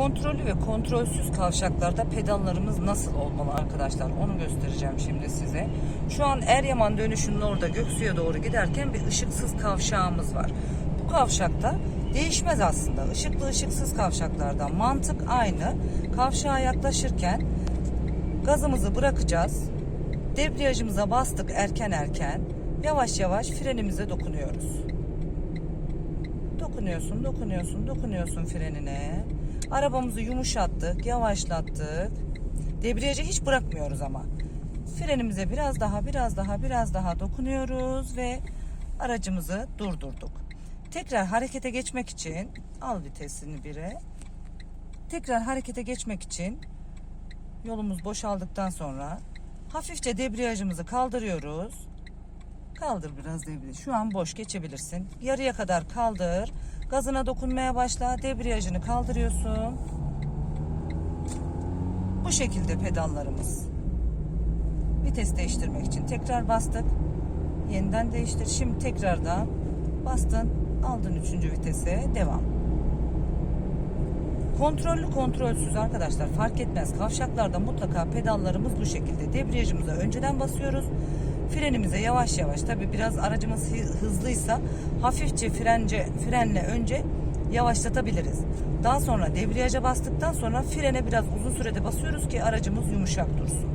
Kontrollü ve kontrolsüz kavşaklarda pedallarımız nasıl olmalı arkadaşlar? Onu göstereceğim şimdi size. Şu an Eryaman dönüşünün orada Göksu'ya doğru giderken bir ışıksız kavşağımız var. Bu kavşakta değişmez aslında. Işıklı ışıksız kavşaklarda mantık aynı. Kavşağa yaklaşırken gazımızı bırakacağız. Debriyajımıza bastık erken erken. Yavaş yavaş frenimize dokunuyoruz. Dokunuyorsun, dokunuyorsun, dokunuyorsun frenine. Arabamızı yumuşattık, yavaşlattık. Debriyajı hiç bırakmıyoruz ama. Frenimize biraz daha, biraz daha, biraz daha dokunuyoruz ve aracımızı durdurduk. Tekrar harekete geçmek için al vitesini bire. Tekrar harekete geçmek için yolumuz boşaldıktan sonra hafifçe debriyajımızı kaldırıyoruz. Kaldır biraz debriyajı. Şu an boş geçebilirsin. Yarıya kadar kaldır. Gazına dokunmaya başla. Debriyajını kaldırıyorsun. Bu şekilde pedallarımız. Vites değiştirmek için tekrar bastık. Yeniden değiştir. Şimdi tekrardan bastın. Aldın üçüncü vitese. Devam. Kontrollü kontrolsüz arkadaşlar fark etmez. Kavşaklarda mutlaka pedallarımız bu şekilde. Debriyajımıza önceden basıyoruz. Frenimize yavaş yavaş tabi biraz aracımız hı- hızlıysa hafifçe frence frenle önce yavaşlatabiliriz. Daha sonra debriyaja bastıktan sonra frene biraz uzun sürede basıyoruz ki aracımız yumuşak dursun.